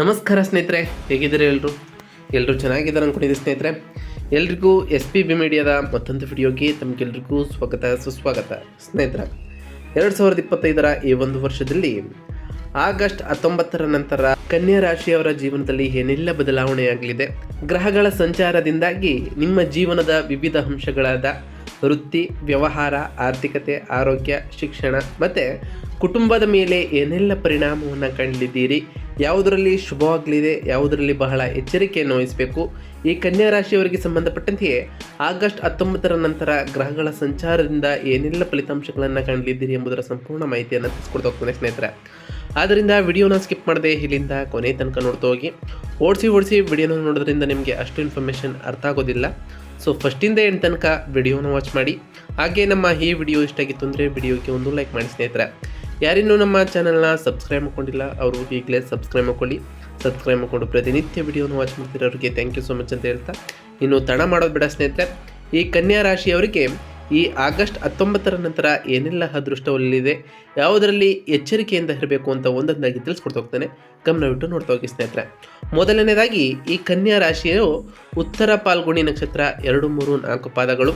ನಮಸ್ಕಾರ ಸ್ನೇಹಿತರೆ, ಹೇಗಿದ್ದೀರಿ ಎಲ್ಲರೂ ಎಲ್ಲರೂ ಚೆನ್ನಾಗಿದ್ದಾರೆ ಅಂದ್ಕೊಂಡಿದ್ದೀವಿ ಸ್ನೇಹಿತರೆ. ಎಲ್ರಿಗೂ ಎಸ್ ಪಿ ಬಿ ಮೀಡಿಯಾದ ಮತ್ತೊಂದು ವಿಡಿಯೋಗೆ ತಮಗೆಲ್ರಿಗೂ ಸ್ವಾಗತ, ಸುಸ್ವಾಗತ. ಸ್ನೇಹಿತರೆ, ಎರಡು ಸಾವಿರದ ಇಪ್ಪತ್ತೈದರ ಈ ಒಂದು ವರ್ಷದಲ್ಲಿ ಆಗಸ್ಟ್ ಹತ್ತೊಂಬತ್ತರ ನಂತರ ಕನ್ಯಾ ರಾಶಿಯವರ ಜೀವನದಲ್ಲಿ ಏನೆಲ್ಲ ಬದಲಾವಣೆಯಾಗಲಿದೆ? ಗ್ರಹಗಳ ಸಂಚಾರದಿಂದಾಗಿ ನಿಮ್ಮ ಜೀವನದ ವಿವಿಧ ಅಂಶಗಳಾದ ವೃತ್ತಿ, ವ್ಯವಹಾರ, ಆರ್ಥಿಕತೆ, ಆರೋಗ್ಯ, ಶಿಕ್ಷಣ ಮತ್ತು ಕುಟುಂಬದ ಮೇಲೆ ಏನೆಲ್ಲ ಪರಿಣಾಮವನ್ನು ಕಾಣಲಿದ್ದೀರಿ ಯಾವುದರಲ್ಲಿ ಶುಭವಾಗಲಿದೆ ಯಾವುದರಲ್ಲಿ ಬಹಳ ಎಚ್ಚರಿಕೆಯನ್ನು ವಹಿಸಬೇಕು? ಈ ಕನ್ಯಾ ರಾಶಿಯವರಿಗೆ ಸಂಬಂಧಪಟ್ಟಂತೆಯೇ ಆಗಸ್ಟ್ ಹತ್ತೊಂಬತ್ತರ ನಂತರ ಗ್ರಹಗಳ ಸಂಚಾರದಿಂದ ಏನೆಲ್ಲ ಫಲಿತಾಂಶಗಳನ್ನು ಕಾಣಲಿದ್ದೀರಿ ಎಂಬುದರ ಸಂಪೂರ್ಣ ಮಾಹಿತಿಯನ್ನು ತಿಳಿಸ್ಕೊಡ್ತಾ ಹೋಗ್ತೇನೆ ಸ್ನೇಹಿತರೆ. ಆದ್ದರಿಂದ ವಿಡಿಯೋನ ಸ್ಕಿಪ್ ಮಾಡದೆ ಇಲ್ಲಿಂದ ಕೊನೆ ತನಕ ನೋಡ್ತಾ ಹೋಗಿ. ಓಡಿಸಿ ಓಡಿಸಿ ವಿಡಿಯೋನ ನೋಡೋದ್ರಿಂದ ನಿಮಗೆ ಅಷ್ಟು ಇನ್ಫಾರ್ಮೇಷನ್ ಅರ್ಥ ಆಗೋದಿಲ್ಲ. ಸೊ ಫಸ್ಟಿಂದ ಏನು ತನಕ ವಿಡಿಯೋನ ವಾಚ್ ಮಾಡಿ. ಹಾಗೆ ನಮ್ಮ ಈ ವಿಡಿಯೋ ಇಷ್ಟ ಆಗಿತ್ತು ಅಂದರೆ ವಿಡಿಯೋಗೆ ಒಂದು ಲೈಕ್ ಮಾಡಿ ಸ್ನೇಹಿತರೆ. ಯಾರಿನ್ನೂ ನಮ್ಮ ಚಾನಲ್ನ ಸಬ್ಸ್ಕ್ರೈಬ್ ಮಾಡ್ಕೊಂಡಿಲ್ಲ, ಅವರು ಈಗಲೇ ಸಬ್ಸ್ಕ್ರೈಬ್ ಮಾಡ್ಕೊಳ್ಳಿ. ಸಬ್ಸ್ಕ್ರೈಬ್ ಮಾಡಿಕೊಂಡು ಪ್ರತಿನಿತ್ಯ ವಿಡಿಯೋನ ವಾಚ್ ಮಾಡ್ತಿರೋರಿಗೆ ಥ್ಯಾಂಕ್ ಯು ಸೊ ಮಚ್ ಅಂತ ಹೇಳ್ತಾ, ಇನ್ನು ತಡ ಮಾಡೋದು ಬೇಡ ಸ್ನೇಹಿತರೆ. ಈ ಕನ್ಯಾ ರಾಶಿಯವರಿಗೆ ಈ ಆಗಸ್ಟ್ ಹತ್ತೊಂಬತ್ತರ ನಂತರ ಏನೆಲ್ಲ ಅದೃಷ್ಟ ಒಲಿದೆ ಯಾವುದರಲ್ಲಿ ಎಚ್ಚರಿಕೆಯಿಂದ ಇರಬೇಕು ಅಂತ ಒಂದೊಂದಾಗಿ ತಿಳಿಸ್ಕೊಡ್ತಾ ಹೋಗ್ತಾನೆ. ಗಮನವಿಟ್ಟು ನೋಡ್ತಾ ಹೋಗಿ ಸ್ನೇಹಿತರೆ. ಮೊದಲನೇದಾಗಿ ಈ ಕನ್ಯಾ ರಾಶಿಯು ಉತ್ತರ ಪಾಲ್ಗುಣಿ ನಕ್ಷತ್ರ ಎರಡು ಮೂರು ನಾಲ್ಕು ಪಾದಗಳು.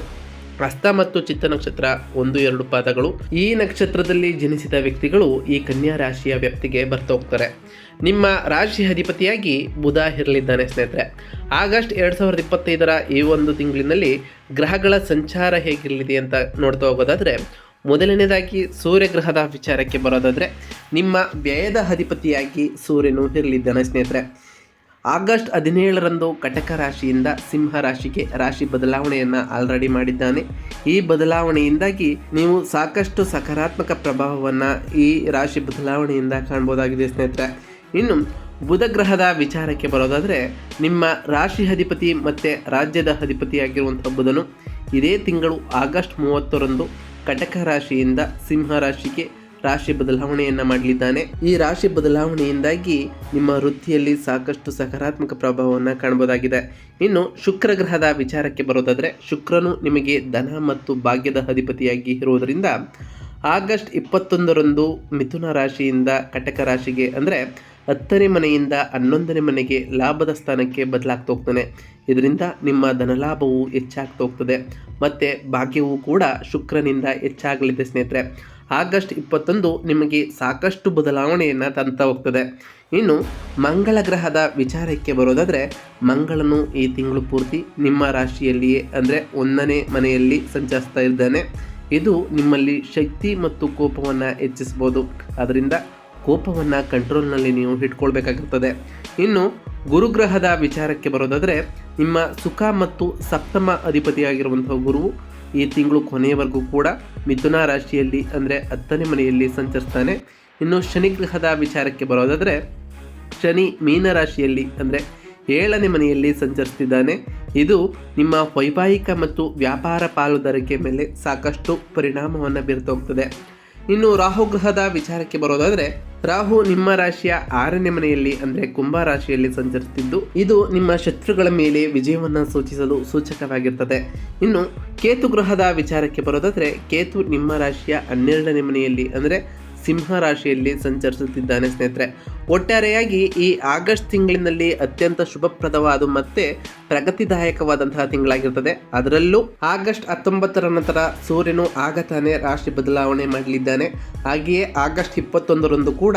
ಹಸ್ತ ಮತ್ತು ಚಿತ್ತ ನಕ್ಷತ್ರ ಒಂದು, ಎರಡು ಪಾದಗಳು. ಈ ನಕ್ಷತ್ರದಲ್ಲಿ ಜನಿಸಿದ ವ್ಯಕ್ತಿಗಳು ಈ ಕನ್ಯಾ ರಾಶಿಯ ವ್ಯಕ್ತಿಗೆ ಬರ್ತಾ ಹೋಗ್ತಾರೆ. ನಿಮ್ಮ ರಾಶಿ ಅಧಿಪತಿಯಾಗಿ ಬುಧ ಇರಲಿದ್ದಾನೆ ಸ್ನೇಹಿತರೆ. ಆಗಸ್ಟ್ ಎರಡು ಸಾವಿರದ ಇಪ್ಪತ್ತೈದರ ಈ ಒಂದು ತಿಂಗಳಿನಲ್ಲಿ ಗ್ರಹಗಳ ಸಂಚಾರ ಹೇಗಿರಲಿದೆ ಅಂತ ನೋಡ್ತಾ ಹೋಗೋದಾದರೆ, ಮೊದಲನೇದಾಗಿ ಸೂರ್ಯಗ್ರಹದ ವಿಚಾರಕ್ಕೆ ಬರೋದಾದರೆ, ನಿಮ್ಮ ವ್ಯಯದ ಅಧಿಪತಿಯಾಗಿ ಸೂರ್ಯನು ಇರಲಿದ್ದಾನೆ ಸ್ನೇಹಿತರೆ. ಆಗಸ್ಟ್ ಹದಿನೇಳರಂದು ಕಟಕ ರಾಶಿಯಿಂದ ಸಿಂಹ ರಾಶಿಗೆ ರಾಶಿ ಬದಲಾವಣೆಯನ್ನು ಆಲ್ರೆಡಿ ಮಾಡಿದ್ದಾನೆ. ಈ ಬದಲಾವಣೆಯಿಂದಾಗಿ ನೀವು ಸಾಕಷ್ಟು ಸಕಾರಾತ್ಮಕ ಪ್ರಭಾವವನ್ನು ಈ ರಾಶಿ ಬದಲಾವಣೆಯಿಂದ ಕಾಣ್ಬೋದಾಗಿದೆ ಸ್ನೇಹಿತರೆ. ಇನ್ನು ಬುಧ ಗ್ರಹದ ವಿಚಾರಕ್ಕೆ ಬರೋದಾದರೆ, ನಿಮ್ಮ ರಾಶಿ ಅಧಿಪತಿ ಮತ್ತು ರಾಜ್ಯದ ಅಧಿಪತಿಯಾಗಿರುವಂಥ ಬುಧನು ಇದೇ ತಿಂಗಳು ಆಗಸ್ಟ್ ಮೂವತ್ತರಂದು ಕಟಕ ರಾಶಿಯಿಂದ ಸಿಂಹ ರಾಶಿಗೆ ರಾಶಿ ಬದಲಾವಣೆಯನ್ನು ಮಾಡಲಿದ್ದಾನೆ. ಈ ರಾಶಿ ಬದಲಾವಣೆಯಿಂದಾಗಿ ನಿಮ್ಮ ವೃತ್ತಿಯಲ್ಲಿ ಸಾಕಷ್ಟು ಸಕಾರಾತ್ಮಕ ಪ್ರಭಾವವನ್ನು ಕಾಣಬಹುದಾಗಿದೆ ಇನ್ನು ಶುಕ್ರ ಗ್ರಹದ ವಿಚಾರಕ್ಕೆ ಬರೋದಾದರೆ, ಶುಕ್ರನು ನಿಮಗೆ ಧನ ಮತ್ತು ಭಾಗ್ಯದ ಅಧಿಪತಿಯಾಗಿ ಇರುವುದರಿಂದ, ಆಗಸ್ಟ್ ಇಪ್ಪತ್ತೊಂದರಂದು ಮಿಥುನ ರಾಶಿಯಿಂದ ಕಟಕ ರಾಶಿಗೆ ಅಂದರೆ ಹತ್ತನೇ ಮನೆಯಿಂದ ಹನ್ನೊಂದನೇ ಮನೆಗೆ ಲಾಭದ ಸ್ಥಾನಕ್ಕೆ ಬದಲಾಗ್ತಾ ಹೋಗ್ತಾನೆ. ಇದರಿಂದ ನಿಮ್ಮ ಧನಲಾಭವು ಹೆಚ್ಚಾಗ್ತಾ ಹೋಗ್ತದೆ. ಮತ್ತು ಭಾಗ್ಯವು ಕೂಡ ಶುಕ್ರನಿಂದ ಹೆಚ್ಚಾಗಲಿದೆ ಸ್ನೇಹಿತರೆ. ಆಗಸ್ಟ್ ಇಪ್ಪತ್ತೊಂದು ನಿಮಗೆ ಸಾಕಷ್ಟು ಬದಲಾವಣೆಯನ್ನು ತಂತ ಹೋಗ್ತದೆ. ಇನ್ನು ಮಂಗಳ ಗ್ರಹದ ವಿಚಾರಕ್ಕೆ ಬರೋದಾದರೆ, ಮಂಗಳನು ಈ ತಿಂಗಳು ಪೂರ್ತಿ ನಿಮ್ಮ ರಾಶಿಯಲ್ಲಿಯೇ ಅಂದರೆ ಒಂದನೇ ಮನೆಯಲ್ಲಿ ಸಂಚರಿಸ್ತಾ ಇದ್ದಾನೆ. ಇದು ನಿಮ್ಮಲ್ಲಿ ಶಕ್ತಿ ಮತ್ತು ಕೋಪವನ್ನು ಹೆಚ್ಚಿಸ್ಬೋದು. ಅದರಿಂದ ಕೋಪವನ್ನು ಕಂಟ್ರೋಲ್ನಲ್ಲಿ ನೀವು ಇಟ್ಕೊಳ್ಬೇಕಾಗಿರ್ತದೆ. ಇನ್ನು ಗುರುಗ್ರಹದ ವಿಚಾರಕ್ಕೆ ಬರೋದಾದರೆ, ನಿಮ್ಮ ಸುಖ ಮತ್ತು ಸಪ್ತಮ ಅಧಿಪತಿಯಾಗಿರುವಂಥ ಗುರುವು ಈ ತಿಂಗಳು ಕೊನೆಯವರೆಗೂ ಕೂಡ ಮಿಥುನ ರಾಶಿಯಲ್ಲಿ ಅಂದರೆ ಹತ್ತನೇ ಮನೆಯಲ್ಲಿ ಸಂಚರಿಸ್ತಾನೆ. ಇನ್ನು ಶನಿ ಗ್ರಹದ ವಿಚಾರಕ್ಕೆ ಬರೋದಾದರೆ, ಶನಿ ಮೀನ ರಾಶಿಯಲ್ಲಿ ಅಂದರೆ ಏಳನೇ ಮನೆಯಲ್ಲಿ ಸಂಚರಿಸ್ತಿದ್ದಾನೆ. ಇದು ನಿಮ್ಮ ವೈವಾಹಿಕ ಮತ್ತು ವ್ಯಾಪಾರ ಪಾಲುದಾರಿಕೆ ಮೇಲೆ ಸಾಕಷ್ಟು ಪರಿಣಾಮವನ್ನು ಬೀರ್ತಾ ಹೋಗ್ತದೆ. ಇನ್ನು ರಾಹು ಗ್ರಹದ ವಿಚಾರಕ್ಕೆ ಬರೋದಾದರೆ, ರಾಹು ನಿಮ್ಮ ರಾಶಿಯ ಆರನೇ ಮನೆಯಲ್ಲಿ ಅಂದ್ರೆ ಕುಂಭ ರಾಶಿಯಲ್ಲಿ ಸಂಚರಿಸುತ್ತಿದ್ದು, ಇದು ನಿಮ್ಮ ಶತ್ರುಗಳ ಮೇಲೆ ವಿಜಯವನ್ನು ಸೂಚಿಸಲು ಸೂಚಕವಾಗಿರ್ತದೆ. ಇನ್ನು ಕೇತು ಗ್ರಹದ ವಿಚಾರಕ್ಕೆ ಬರೋದಾದರೆ, ಕೇತು ನಿಮ್ಮ ರಾಶಿಯ ಹನ್ನೆರಡನೇ ಮನೆಯಲ್ಲಿ ಅಂದರೆ ಸಿಂಹ ರಾಶಿಯಲ್ಲಿ ಸಂಚರಿಸುತ್ತಿದ್ದಾನೆ ಸ್ನೇಹಿತರೆ. ಒಟ್ಟಾರೆಯಾಗಿ ಈ ಆಗಸ್ಟ್ ತಿಂಗಳಿನಲ್ಲಿ ಅತ್ಯಂತ ಶುಭಪ್ರದವಾದ ಮತ್ತೆ ಪ್ರಗತಿದಾಯಕವಾದಂತಹ ತಿಂಗಳಾಗಿರ್ತದೆ. ಅದರಲ್ಲೂ ಆಗಸ್ಟ್ ಹತ್ತೊಂಬತ್ತರ ನಂತರ ಸೂರ್ಯನು ಆಗತಾನೆ ರಾಶಿ ಬದಲಾವಣೆ ಮಾಡಲಿದ್ದಾನೆ. ಹಾಗೆಯೇ ಆಗಸ್ಟ್ ಇಪ್ಪತ್ತೊಂದರಂದು ಕೂಡ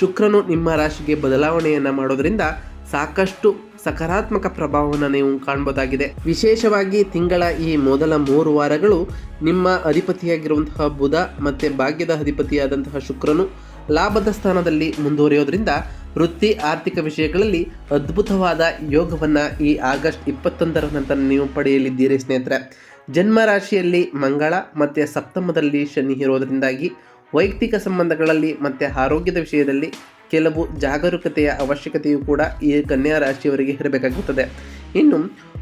ಶುಕ್ರನು ನಿಮ್ಮ ರಾಶಿಗೆ ಬದಲಾವಣೆಯನ್ನು ಮಾಡೋದರಿಂದ ಸಾಕಷ್ಟು ಸಕಾರಾತ್ಮಕ ಪ್ರಭಾವವನ್ನು ನೀವು ಕಾಣಬಹುದಾಗಿದೆ ವಿಶೇಷವಾಗಿ ತಿಂಗಳ ಈ ಮೊದಲ ಮೂರು ವಾರಗಳು ನಿಮ್ಮ ಅಧಿಪತಿಯಾಗಿರುವಂತಹ ಬುಧ ಮತ್ತು ಭಾಗ್ಯದ ಅಧಿಪತಿಯಾದಂತಹ ಶುಕ್ರನು ಲಾಭದ ಸ್ಥಾನದಲ್ಲಿ ಮುಂದುವರಿಯೋದ್ರಿಂದ ವೃತ್ತಿ, ಆರ್ಥಿಕ ವಿಷಯಗಳಲ್ಲಿ ಅದ್ಭುತವಾದ ಯೋಗವನ್ನು ಈ ಆಗಸ್ಟ್ ಇಪ್ಪತ್ತೊಂದರ ನಂತರ ನೀವು ಪಡೆಯಲಿದ್ದೀರಿ ಸ್ನೇಹಿತರೆ. ಜನ್ಮ ರಾಶಿಯಲ್ಲಿ ಮಂಗಳ ಮತ್ತು ಸಪ್ತಮದಲ್ಲಿ ಶನಿ ಇರೋದರಿಂದಾಗಿ ವೈಯಕ್ತಿಕ ಸಂಬಂಧಗಳಲ್ಲಿ ಮತ್ತು ಆರೋಗ್ಯದ ವಿಷಯದಲ್ಲಿ ಕೆಲವು ಜಾಗರೂಕತೆಯ ಅವಶ್ಯಕತೆಯು ಕೂಡ ಈ ಕನ್ಯಾ ರಾಶಿಯವರಿಗೆ ಇರಬೇಕಾಗುತ್ತದೆ. ಇನ್ನು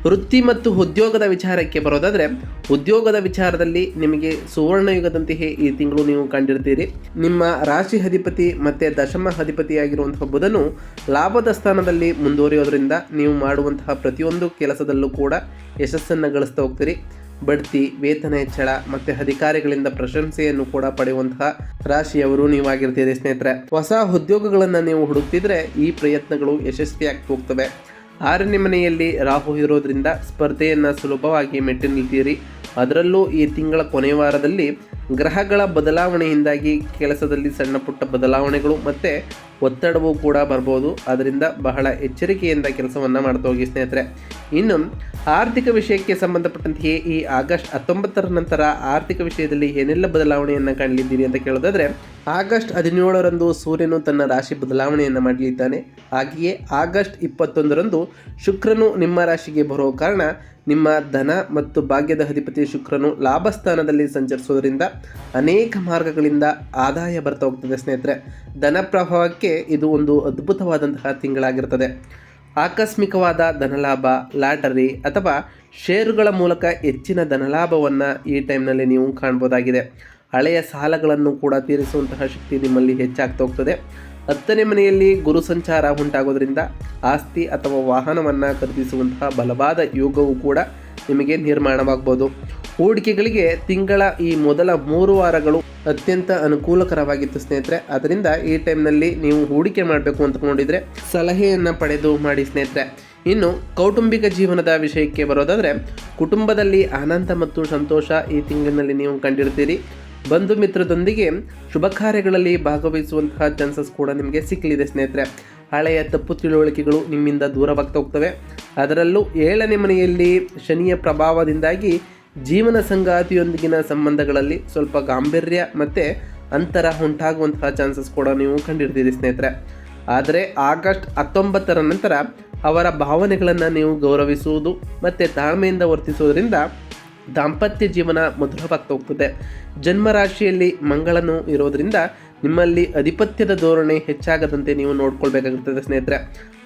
ವೃತ್ತಿ ಮತ್ತು ಉದ್ಯೋಗದ ವಿಚಾರಕ್ಕೆ ಬರೋದಾದರೆ, ಉದ್ಯೋಗದ ವಿಚಾರದಲ್ಲಿ ನಿಮಗೆ ಸುವರ್ಣಯುಗದಂತೆಯೇ ಈ ತಿಂಗಳು ನೀವು ಕಂಡಿರ್ತೀರಿ. ನಿಮ್ಮ ರಾಶಿ ಅಧಿಪತಿ ಮತ್ತು ದಶಮ ಅಧಿಪತಿಯಾಗಿರುವಂತಹ ಬುಧನು ಲಾಭದ ಸ್ಥಾನದಲ್ಲಿ ಮುಂದುವರಿಯೋದ್ರಿಂದ ನೀವು ಮಾಡುವಂತಹ ಪ್ರತಿಯೊಂದು ಕೆಲಸದಲ್ಲೂ ಕೂಡ ಯಶಸ್ಸನ್ನು ಗಳಿಸ್ತಾ ಹೋಗ್ತೀರಿ. ಬಡ್ತಿ, ವೇತನ ಹೆಚ್ಚಳ ಮತ್ತೆ ಅಧಿಕಾರಿಗಳಿಂದ ಪ್ರಶಂಸೆಯನ್ನು ಕೂಡ ಪಡೆಯುವಂತಹ ರಾಶಿಯವರು ನೀವಾಗಿರ್ತೀರಿ ಸ್ನೇಹಿತರೆ. ಹೊಸ ಉದ್ಯೋಗಗಳನ್ನು ನೀವು ಹುಡುಕ್ತಿದ್ರೆ ಈ ಪ್ರಯತ್ನಗಳು ಯಶಸ್ವಿಯಾಗಿ ಹೋಗ್ತವೆ. ಆರನೇ ಮನೆಯಲ್ಲಿ ರಾಹು ಇರೋದ್ರಿಂದ ಸ್ಪರ್ಧೆಯನ್ನು ಸುಲಭವಾಗಿ ಮೆಟ್ಟಿ ನಿಲ್ತೀರಿ. ಅದರಲ್ಲೂ ಈ ತಿಂಗಳ ಕೊನೆಯ ವಾರದಲ್ಲಿ ಗ್ರಹಗಳ ಬದಲಾವಣೆಯಿಂದಾಗಿ ಕೆಲಸದಲ್ಲಿ ಸಣ್ಣ ಪುಟ್ಟ ಬದಲಾವಣೆಗಳು ಮತ್ತು ಒತ್ತಡವೂ ಕೂಡ ಬರ್ಬೋದು. ಅದರಿಂದ ಬಹಳ ಎಚ್ಚರಿಕೆಯಿಂದ ಕೆಲಸವನ್ನು ಮಾಡ್ತಾ ಹೋಗಿ ಸ್ನೇಹಿತರೆ. ಇನ್ನು ಆರ್ಥಿಕ ವಿಷಯಕ್ಕೆ ಸಂಬಂಧಪಟ್ಟಂತೆಯೇ ಈ ಆಗಸ್ಟ್ ಹತ್ತೊಂಬತ್ತರ ನಂತರ ಆರ್ಥಿಕ ವಿಷಯದಲ್ಲಿ ಏನೆಲ್ಲ ಬದಲಾವಣೆಯನ್ನು ಕಾಣಲಿದ್ದೀರಿ ಅಂತ ಕೇಳೋದಾದರೆ, ಆಗಸ್ಟ್ ಹದಿನೇಳರಂದು ಸೂರ್ಯನು ತನ್ನ ರಾಶಿ ಬದಲಾವಣೆಯನ್ನು ಮಾಡಲಿದ್ದಾನೆ. ಹಾಗೆಯೇ ಆಗಸ್ಟ್ ಇಪ್ಪತ್ತೊಂದರಂದು ಶುಕ್ರನು ನಿಮ್ಮ ರಾಶಿಗೆ ಬರೋ ಕಾರಣ ನಿಮ್ಮ ಧನ ಮತ್ತು ಭಾಗ್ಯದ ಅಧಿಪತಿ ಶುಕ್ರನು ಲಾಭಸ್ಥಾನದಲ್ಲಿ ಸಂಚರಿಸೋದ್ರಿಂದ ಅನೇಕ ಮಾರ್ಗಗಳಿಂದ ಆದಾಯ ಬರ್ತಾ ಹೋಗ್ತದೆ ಸ್ನೇಹಿತರೆ. ಧನ ಪ್ರಭಾವಕ್ಕೆ ಇದು ಒಂದು ಅದ್ಭುತವಾದಂತಹ ತಿಂಗಳಾಗಿರ್ತದೆ. ಆಕಸ್ಮಿಕವಾದ ಧನಲಾಭ, ಲಾಟರಿ ಅಥವಾ ಷೇರುಗಳ ಮೂಲಕ ಹೆಚ್ಚಿನ ಧನಲಾಭವನ್ನು ಈ ಟೈಮ್ನಲ್ಲಿ ನೀವು ಕಾಣ್ಬೋದಾಗಿದೆ. ಹಳೆಯ ಸಾಲಗಳನ್ನು ಕೂಡ ತೀರಿಸುವಂತಹ ಶಕ್ತಿ ನಿಮ್ಮಲ್ಲಿ ಹೆಚ್ಚಾಗ್ತಾ ಹೋಗ್ತದೆ. ಹತ್ತನೇ ಮನೆಯಲ್ಲಿ ಗುರು ಸಂಚಾರ ಉಂಟಾಗೋದ್ರಿಂದ ಆಸ್ತಿ ಅಥವಾ ವಾಹನವನ್ನು ಖರೀದಿಸುವಂತಹ ಬಲವಾದ ಯೋಗವು ಕೂಡ ನಿಮಗೆ ನಿರ್ಮಾಣವಾಗ್ಬೋದು. ಹೂಡಿಕೆಗಳಿಗೆ ತಿಂಗಳ ಈ ಮೊದಲ ಮೂರು ವಾರಗಳು ಅತ್ಯಂತ ಅನುಕೂಲಕರವಾಗಿತ್ತು ಸ್ನೇಹಿತರೆ. ಅದರಿಂದ ಈ ಟೈಮ್ನಲ್ಲಿ ನೀವು ಹೂಡಿಕೆ ಮಾಡಬೇಕು ಅಂದ್ಕೊಂಡಿದ್ರೆ ಸಲಹೆಯನ್ನು ಪಡೆದು ಮಾಡಿ ಸ್ನೇಹಿತರೆ. ಇನ್ನು ಕೌಟುಂಬಿಕ ಜೀವನದ ವಿಷಯಕ್ಕೆ ಬರೋದಾದರೆ ಕುಟುಂಬದಲ್ಲಿ ಆನಂದ ಮತ್ತು ಸಂತೋಷ ಈ ತಿಂಗಳಿನಲ್ಲಿ ನೀವು ಕಂಡಿರ್ತೀರಿ. ಬಂಧು ಮಿತ್ರದೊಂದಿಗೆ ಶುಭ ಕಾರ್ಯಗಳಲ್ಲಿ ಭಾಗವಹಿಸುವಂತಹ ಚಾನ್ಸಸ್ ಕೂಡ ನಿಮಗೆ ಸಿಕ್ಕಲಿದೆ ಸ್ನೇಹಿತರೆ. ಹಳೆಯ ತಪ್ಪು ತಿಳುವಳಿಕೆಗಳು ನಿಮ್ಮಿಂದ ದೂರವಾಗ್ತಾ ಹೋಗ್ತವೆ. ಅದರಲ್ಲೂ ಏಳನೇ ಮನೆಯಲ್ಲಿ ಶನಿಯ ಪ್ರಭಾವದಿಂದಾಗಿ ಜೀವನ ಸಂಗಾತಿಯೊಂದಿಗಿನ ಸಂಬಂಧಗಳಲ್ಲಿ ಸ್ವಲ್ಪ ಗಾಂಭೀರ್ಯ ಮತ್ತು ಅಂತರ ಉಂಟಾಗುವಂತಹ ಚಾನ್ಸಸ್ ಕೂಡ ನೀವು ಕಂಡಿರ್ತೀರಿ ಸ್ನೇಹಿತರೆ. ಆದರೆ ಆಗಸ್ಟ್ ಹತ್ತೊಂಬತ್ತರ ನಂತರ ಅವರ ಭಾವನೆಗಳನ್ನು ನೀವು ಗೌರವಿಸುವುದು ಮತ್ತು ತಾಳ್ಮೆಯಿಂದ ವರ್ತಿಸುವುದರಿಂದ ದಾಂಪತ್ಯ ಜೀವನ ಮಧುರವಾಗ್ತಾ ಹೋಗ್ತದೆ. ಜನ್ಮರಾಶಿಯಲ್ಲಿ ಮಂಗಳನು ಇರೋದರಿಂದ ನಿಮ್ಮಲ್ಲಿ ಅಧಿಪತ್ಯದ ಧೋರಣೆ ಹೆಚ್ಚಾಗದಂತೆ ನೀವು ನೋಡ್ಕೊಳ್ಬೇಕಾಗುತ್ತದೆ ಸ್ನೇಹಿತರೆ.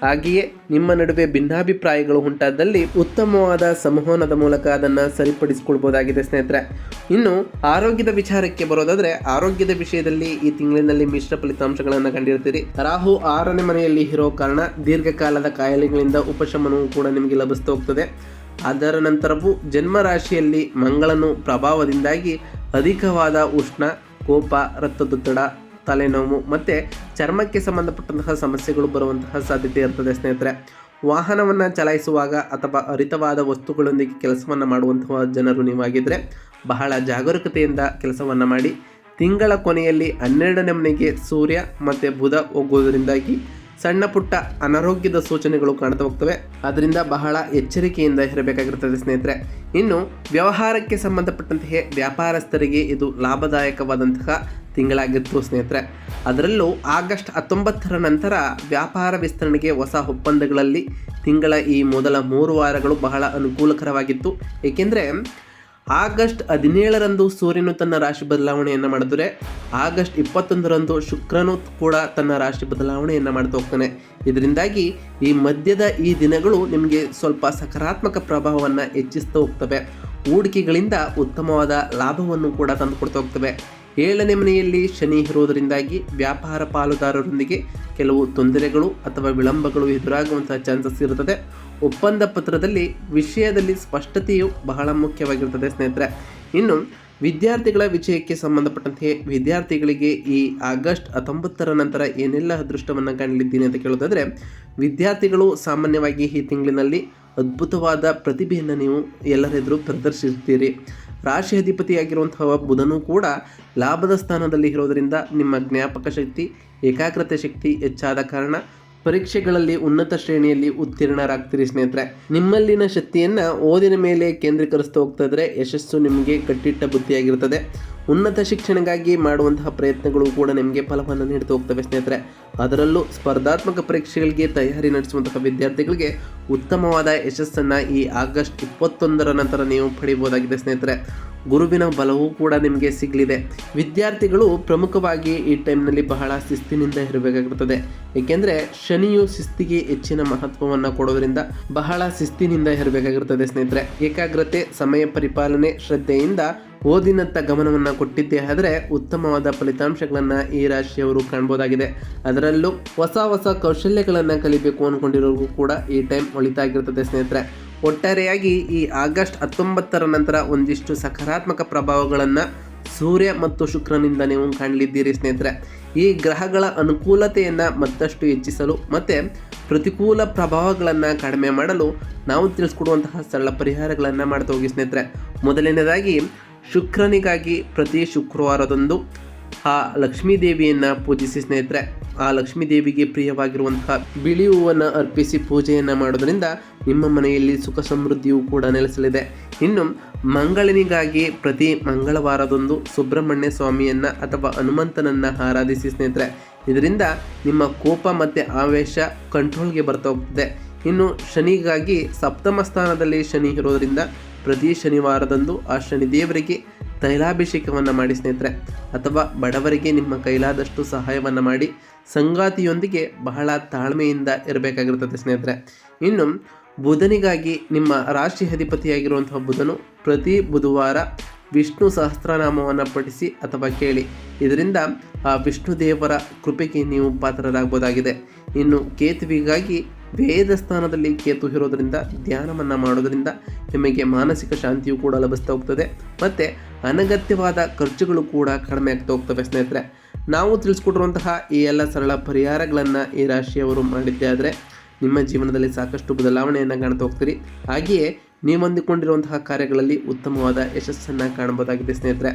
ಹಾಗೆಯೇ ನಿಮ್ಮ ನಡುವೆ ಭಿನ್ನಾಭಿಪ್ರಾಯಗಳು ಉಂಟಾದಲ್ಲಿ ಉತ್ತಮವಾದ ಸಂವಹನದ ಮೂಲಕ ಅದನ್ನು ಸರಿಪಡಿಸಿಕೊಳ್ಬೋದಾಗಿದೆ ಸ್ನೇಹಿತರೆ. ಇನ್ನು ಆರೋಗ್ಯದ ವಿಚಾರಕ್ಕೆ ಬರೋದಾದರೆ ಆರೋಗ್ಯದ ವಿಷಯದಲ್ಲಿ ಈ ತಿಂಗಳಿನಲ್ಲಿ ಮಿಶ್ರ ಫಲಿತಾಂಶಗಳನ್ನು ಕಂಡಿರ್ತೀರಿ. ರಾಹು ಆರನೇ ಮನೆಯಲ್ಲಿ ಇರೋ ಕಾರಣ ದೀರ್ಘಕಾಲದ ಕಾಯಿಲೆಗಳಿಂದ ಉಪಶಮನವು ಕೂಡ ನಿಮಗೆ ಲಭಿಸ್ತಾ ಹೋಗ್ತದೆ. ಅದರ ನಂತರವೂ ಜನ್ಮರಾಶಿಯಲ್ಲಿ ಮಂಗಳನು ಪ್ರಭಾವದಿಂದಾಗಿ ಅಧಿಕವಾದ ಉಷ್ಣ ಕೋಪ, ರಕ್ತದೊತ್ತಡ, ತಲೆನೋವು ಮತ್ತು ಚರ್ಮಕ್ಕೆ ಸಂಬಂಧಪಟ್ಟಂತಹ ಸಮಸ್ಯೆಗಳು ಬರುವಂತಹ ಸಾಧ್ಯತೆ ಇರ್ತದೆ ಸ್ನೇಹಿತರೆ. ವಾಹನವನ್ನು ಚಲಾಯಿಸುವಾಗ ಅಥವಾ ಹರಿತವಾದ ವಸ್ತುಗಳೊಂದಿಗೆ ಕೆಲಸವನ್ನು ಮಾಡುವಂತಹ ಜನರು ನೀವಾಗಿದ್ದರೆ ಬಹಳ ಜಾಗರೂಕತೆಯಿಂದ ಕೆಲಸವನ್ನು ಮಾಡಿ ತಿಂಗಳ ಕೊನೆಯಲ್ಲಿ ಹನ್ನೆರಡನೇ ಮನೆಗೆ ಸೂರ್ಯ ಮತ್ತು ಬುಧ ಹೋಗುವುದರಿಂದಾಗಿ ಸಣ್ಣ ಪುಟ್ಟ ಅನಾರೋಗ್ಯದ ಸೂಚನೆಗಳು ಕಾಣ್ತಾ ಹೋಗ್ತವೆ. ಅದರಿಂದ ಬಹಳ ಎಚ್ಚರಿಕೆಯಿಂದ ಇರಬೇಕಾಗಿರುತ್ತದೆ ಸ್ನೇಹಿತರೆ. ಇನ್ನು ವ್ಯವಹಾರಕ್ಕೆ ಸಂಬಂಧಪಟ್ಟಂತಹ ವ್ಯಾಪಾರಸ್ಥರಿಗೆ ಇದು ಲಾಭದಾಯಕವಾದಂತಹ ತಿಂಗಳಾಗಿತ್ತು ಸ್ನೇಹಿತರೆ. ಅದರಲ್ಲೂ ಆಗಸ್ಟ್ ಹತ್ತೊಂಬತ್ತರ ನಂತರ ವ್ಯಾಪಾರ ವಿಸ್ತರಣೆಗೆ ಹೊಸ ಒಪ್ಪಂದಗಳಲ್ಲಿ ತಿಂಗಳ ಈ ಮೊದಲ ಮೂರು ವಾರಗಳು ಬಹಳ ಅನುಕೂಲಕರವಾಗಿತ್ತು. ಏಕೆಂದರೆ ಆಗಸ್ಟ್ ಹದಿನೇಳರಂದು ಸೂರ್ಯನು ತನ್ನ ರಾಶಿ ಬದಲಾವಣೆಯನ್ನು ಮಾಡಿದರೆ ಆಗಸ್ಟ್ ಇಪ್ಪತ್ತೊಂದರಂದು ಶುಕ್ರನು ಕೂಡ ತನ್ನ ರಾಶಿ ಬದಲಾವಣೆಯನ್ನು ಮಾಡ್ತಾ ಹೋಗ್ತಾನೆ. ಇದರಿಂದಾಗಿ ಈ ಮಧ್ಯದ ಈ ದಿನಗಳು ನಿಮಗೆ ಸ್ವಲ್ಪ ಸಕಾರಾತ್ಮಕ ಪ್ರಭಾವವನ್ನು ಹೆಚ್ಚಿಸ್ತಾ ಹೋಗ್ತವೆ. ಹೂಡಿಕೆಗಳಿಂದ ಉತ್ತಮವಾದ ಲಾಭವನ್ನು ಕೂಡ ತಂದುಕೊಡ್ತಾ ಹೋಗ್ತವೆ. ಏಳನೇ ಮನೆಯಲ್ಲಿ ಶನಿ ಇರುವುದರಿಂದಾಗಿ ವ್ಯಾಪಾರ ಪಾಲುದಾರರೊಂದಿಗೆ ಕೆಲವು ತೊಂದರೆಗಳು ಅಥವಾ ವಿಳಂಬಗಳು ಎದುರಾಗುವಂತಹ ಚಾನ್ಸಸ್ ಇರುತ್ತದೆ. ಒಪ್ಪಂದ ಪತ್ರದಲ್ಲಿ ವಿಷಯದಲ್ಲಿ ಸ್ಪಷ್ಟತೆಯು ಬಹಳ ಮುಖ್ಯವಾಗಿರುತ್ತದೆ ಸ್ನೇಹಿತರೆ. ಇನ್ನು, ವಿದ್ಯಾರ್ಥಿಗಳ ವಿಜಯಕ್ಕೆ ಸಂಬಂಧಪಟ್ಟಂತೆ ವಿದ್ಯಾರ್ಥಿಗಳಿಗೆ ಈ ಆಗಸ್ಟ್ ಹತ್ತೊಂಬತ್ತರ ನಂತರ ಏನೆಲ್ಲ ಅದೃಷ್ಟವನ್ನು ಕಾಣಲಿದ್ದೀನಿ ಅಂತ ಕೇಳೋದಾದರೆ ವಿದ್ಯಾರ್ಥಿಗಳು ಸಾಮಾನ್ಯವಾಗಿ ಈ ತಿಂಗಳಿನಲ್ಲಿ ಅದ್ಭುತವಾದ ಪ್ರತಿಭೆಯನ್ನು ನೀವು ಎಲ್ಲರೆದುರು ಪ್ರದರ್ಶಿಸುತ್ತೀರಿ. ರಾಶಿ ಅಧಿಪತಿಯಾಗಿರುವಂತಹ ಬುಧನು ಕೂಡ ಲಾಭದ ಸ್ಥಾನದಲ್ಲಿ ಇರೋದರಿಂದ ನಿಮ್ಮ ಜ್ಞಾಪಕ ಶಕ್ತಿ, ಏಕಾಗ್ರತೆ ಶಕ್ತಿ ಹೆಚ್ಚಾದ ಕಾರಣ ಪರೀಕ್ಷೆಗಳಲ್ಲಿ ಉನ್ನತ ಶ್ರೇಣಿಯಲ್ಲಿ ಉತ್ತೀರ್ಣರಾಗ್ತೀರಿ ಸ್ನೇಹಿತರೆ. ನಿಮ್ಮಲ್ಲಿನ ಶಕ್ತಿಯನ್ನು ಓದಿನ ಮೇಲೆ ಕೇಂದ್ರೀಕರಿಸ್ತಾ ಹೋಗ್ತಾ ಯಶಸ್ಸು ನಿಮಗೆ ಕಟ್ಟಿಟ್ಟ ಬುದ್ಧಿಯಾಗಿರ್ತದೆ. ಉನ್ನತ ಶಿಕ್ಷಣಕ್ಕಾಗಿ ಮಾಡುವಂತಹ ಪ್ರಯತ್ನಗಳು ಕೂಡ ನಿಮಗೆ ಫಲವನ್ನು ನೀಡ್ತಾ ಹೋಗ್ತವೆ ಸ್ನೇಹಿತರೆ. ಅದರಲ್ಲೂ ಸ್ಪರ್ಧಾತ್ಮಕ ಪರೀಕ್ಷೆಗಳಿಗೆ ತಯಾರಿ ನಡೆಸುವಂತಹ ವಿದ್ಯಾರ್ಥಿಗಳಿಗೆ ಉತ್ತಮವಾದ ಯಶಸ್ಸನ್ನು ಈ ಆಗಸ್ಟ್ ಇಪ್ಪತ್ತೊಂದರ ನಂತರ ನೀವು ಪಡೆಯಬಹುದಾಗಿದೆ ಸ್ನೇಹಿತರೆ. ಗುರುವಿನ ಬಲವೂ ಕೂಡ ನಿಮಗೆ ಸಿಗಲಿದೆ. ವಿದ್ಯಾರ್ಥಿಗಳು ಪ್ರಮುಖವಾಗಿ ಈ ಟೈಮ್ನಲ್ಲಿ ಬಹಳ ಶಿಸ್ತಿನಿಂದ ಇರಬೇಕಾಗಿರ್ತದೆ. ಏಕೆಂದರೆ ಶನಿಯು ಶಿಸ್ತಿಗೆ ಹೆಚ್ಚಿನ ಮಹತ್ವವನ್ನು ಕೊಡೋದ್ರಿಂದ ಬಹಳ ಶಿಸ್ತಿನಿಂದ ಇರಬೇಕಾಗಿರ್ತದೆ ಸ್ನೇಹಿತರೆ. ಏಕಾಗ್ರತೆ, ಸಮಯ ಪರಿಪಾಲನೆ, ಶ್ರದ್ಧೆಯಿಂದ ಓದಿನತ್ತ ಗಮನವನ್ನು ಕೊಟ್ಟಿದ್ದೇ ಆದರೆ ಉತ್ತಮವಾದ ಫಲಿತಾಂಶಗಳನ್ನು ಈ ರಾಶಿಯವರು ಕಾಣ್ಬೋದಾಗಿದೆ. ಅದರಲ್ಲೂ ಹೊಸ ಹೊಸ ಕೌಶಲ್ಯಗಳನ್ನು ಕಲಿಬೇಕು ಅಂದ್ಕೊಂಡಿರೋರಿಗೂ ಕೂಡ ಈ ಟೈಮ್ ಒಳಿತಾಗಿರ್ತದೆ ಸ್ನೇಹಿತರೆ. ಒಟ್ಟಾರೆಯಾಗಿ ಈ ಆಗಸ್ಟ್ ಹತ್ತೊಂಬತ್ತರ ನಂತರ ಒಂದಿಷ್ಟು ಸಕಾರಾತ್ಮಕ ಪ್ರಭಾವಗಳನ್ನು ಸೂರ್ಯ ಮತ್ತು ಶುಕ್ರನಿಂದ ನೀವು ಕಾಣಲಿದ್ದೀರಿ ಸ್ನೇಹಿತರೆ. ಈ ಗ್ರಹಗಳ ಅನುಕೂಲತೆಯನ್ನು ಮತ್ತಷ್ಟು ಹೆಚ್ಚಿಸಲು ಮತ್ತು ಪ್ರತಿಕೂಲ ಪ್ರಭಾವಗಳನ್ನು ಕಡಿಮೆ ಮಾಡಲು ನಾವು ತಿಳಿಸ್ಕೊಡುವಂತಹ ಸರಳ ಪರಿಹಾರಗಳನ್ನು ಮಾಡ್ತಾ ಹೋಗಿ ಸ್ನೇಹಿತರೆ. ಮೊದಲನೇದಾಗಿ ಶುಕ್ರನಿಗಾಗಿ ಪ್ರತಿ ಶುಕ್ರವಾರದಂದು ಆ ಲಕ್ಷ್ಮೀ ದೇವಿಯನ್ನು ಪೂಜಿಸಿ ಸ್ನೇಹಿತರೆ. ಆ ಲಕ್ಷ್ಮೀ ದೇವಿಗೆ ಪ್ರಿಯವಾಗಿರುವಂತಹ ಬಿಳಿ ಹೂವನ್ನು ಅರ್ಪಿಸಿ ಪೂಜೆಯನ್ನು ಮಾಡೋದ್ರಿಂದ ನಿಮ್ಮ ಮನೆಯಲ್ಲಿ ಸುಖ ಸಮೃದ್ಧಿಯೂ ಕೂಡ ನೆಲೆಸಲಿದೆ. ಇನ್ನು ಮಂಗಳನಿಗಾಗಿ ಪ್ರತಿ ಮಂಗಳವಾರದಂದು ಸುಬ್ರಹ್ಮಣ್ಯ ಸ್ವಾಮಿಯನ್ನು ಅಥವಾ ಹನುಮಂತನನ್ನು ಆರಾಧಿಸಿ ಸ್ನೇಹಿತರೆ, ಇದರಿಂದ ನಿಮ್ಮ ಕೋಪ ಮತ್ತು ಆವೇಶ ಕಂಟ್ರೋಲ್ಗೆ ಬರ್ತಾ ಹೋಗ್ತದೆ. ಇನ್ನು ಶನಿಗಾಗಿ ಸಪ್ತಮ ಸ್ಥಾನದಲ್ಲಿ ಶನಿ ಇರೋದರಿಂದ ಪ್ರತಿ ಶನಿವಾರದಂದು ಆ ಶನಿ ದೇವರಿಗೆ ತೈಲಾಭಿಷೇಕವನ್ನು ಮಾಡಿ ಸ್ನೇಹಿತರೆ, ಅಥವಾ ಬಡವರಿಗೆ ನಿಮ್ಮ ಕೈಲಾದಷ್ಟು ಸಹಾಯವನ್ನು ಮಾಡಿ ಸಂಗಾತಿಯೊಂದಿಗೆ ಬಹಳ ತಾಳ್ಮೆಯಿಂದ ಇರಬೇಕಾಗಿರ್ತದೆ ಸ್ನೇಹಿತರೆ. ಇನ್ನು ಬುಧನಿಗಾಗಿ ನಿಮ್ಮ ರಾಶಿ ಅಧಿಪತಿಯಾಗಿರುವಂತಹ ಬುಧನು ಪ್ರತಿ ಬುಧವಾರ ವಿಷ್ಣು ಸಹಸ್ರನಾಮವನ್ನು ಪಠಿಸಿ ಅಥವಾ ಕೇಳಿ. ಇದರಿಂದ ಆ ವಿಷ್ಣು ದೇವರ ಕೃಪೆಗೆ ನೀವು ಪಾತ್ರರಾಗಬಹುದಾಗಿದೆ. ಇನ್ನು ಕೇತುವಿಗಾಗಿ ವೇದ ಸ್ಥಾನದಲ್ಲಿ ಕೇತು ಇರೋದರಿಂದ, ಧ್ಯಾನವನ್ನು ಮಾಡೋದರಿಂದ ನಿಮಗೆ ಮಾನಸಿಕ ಶಾಂತಿಯು ಕೂಡ ಲಭಿಸ್ತಾ ಹೋಗ್ತದೆ. ಮತ್ತು ಅನಗತ್ಯವಾದ ಖರ್ಚುಗಳು ಕೂಡ ಕಡಿಮೆ ಆಗ್ತಾ ಹೋಗ್ತವೆ ಸ್ನೇಹಿತರೆ. ನಾವು ತಿಳಿಸ್ಕೊಟ್ಟಿರುವಂತಹ ಈ ಎಲ್ಲ ಸರಳ ಪರಿಹಾರಗಳನ್ನು ಈ ರಾಶಿಯವರು ಮಾಡಿದ್ದೇ ಆದರೆ ನಿಮ್ಮ ಜೀವನದಲ್ಲಿ ಸಾಕಷ್ಟು ಬದಲಾವಣೆಯನ್ನು ಕಾಣ್ತಾ ಹೋಗ್ತೀರಿ. ಹಾಗೆಯೇ ನೀವು ಹೊಂದಿಕೊಂಡಿರುವಂತಹ ಕಾರ್ಯಗಳಲ್ಲಿ ಉತ್ತಮವಾದ ಯಶಸ್ಸನ್ನು ಕಾಣಬಹುದಾಗಿದೆ ಸ್ನೇಹಿತರೆ.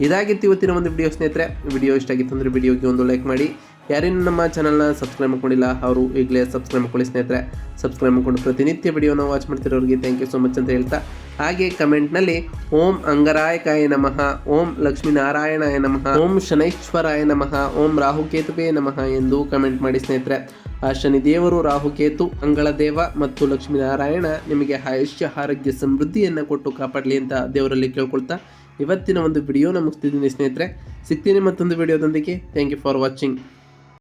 ಇದಾಗಿತ್ತು ಇವತ್ತಿನ ಒಂದು ವಿಡಿಯೋ ಸ್ನೇಹಿತರೆ. ವಿಡಿಯೋ ಇಷ್ಟ ಆಗಿತ್ತು ಅಂದರೆ ವಿಡಿಯೋಗೆ ಒಂದು ಲೈಕ್ ಮಾಡಿ. ಯಾರೇನು ನಮ್ಮ ಚಾನಲ್ನ ಸಬ್ಸ್ಕ್ರೈಬ್ ಮಾಡ್ಕೊಂಡಿಲ್ಲ, ಅವರು ಈಗಲೇ ಸಬ್ಸ್ಕ್ರೈಬ್ ಮಾಡ್ಕೊಳ್ಳಿ ಸ್ನೇಹಿತರೆ. ಸಬ್ಸ್ಕ್ರೈಬ್ ಮಾಡ್ಕೊಂಡು ಪ್ರತಿನಿತ್ಯ ವಿಡಿಯೋನ ವಾಚ್ ಮಾಡ್ತಿರೋರಿಗೆ ಥ್ಯಾಂಕ್ ಯು ಸೊ ಮಚ್ ಅಂತ ಹೇಳ್ತಾ, ಹಾಗೆ ಕಮೆಂಟ್ನಲ್ಲಿ ಓಂ ಅಂಗರಾಯಕಾಯ ನಮಃ, ಓಂ ಲಕ್ಷ್ಮೀನಾರಾಯಣಾಯ ನಮಃ, ಓಂ ಶನೈಶ್ವರಾಯ ನಮಃ, ಓಂ ರಾಹುಕೇತುವೇ ನಮಃ ಎಂದು ಕಮೆಂಟ್ ಮಾಡಿ ಸ್ನೇಹಿತರೆ. ಆ ಶನಿದೇವರು, ರಾಹುಕೇತು ಅಂಗಳದೇವ ಮತ್ತು ಲಕ್ಷ್ಮೀನಾರಾಯಣ ನಿಮಗೆ ಆಯುಷ್ಯ, ಆರೋಗ್ಯ, ಸಮೃದ್ಧಿಯನ್ನು ಕೊಟ್ಟು ಕಾಪಾಡಲಿ ಅಂತ ದೇವರಲ್ಲಿ ಕೇಳ್ಕೊಳ್ತಾ ಇವತ್ತಿನ ಒಂದು ವಿಡಿಯೋನ ಮುಗಿಸ್ತಿದ್ದೀನಿ ಸ್ನೇಹಿತರೆ. ಸಿಗ್ತೀನಿ ಮತ್ತೊಂದು ವಿಡಿಯೋದೊಂದಿಗೆ ಥ್ಯಾಂಕ್ ಯು ಫಾರ್ ವಾಚಿಂಗ್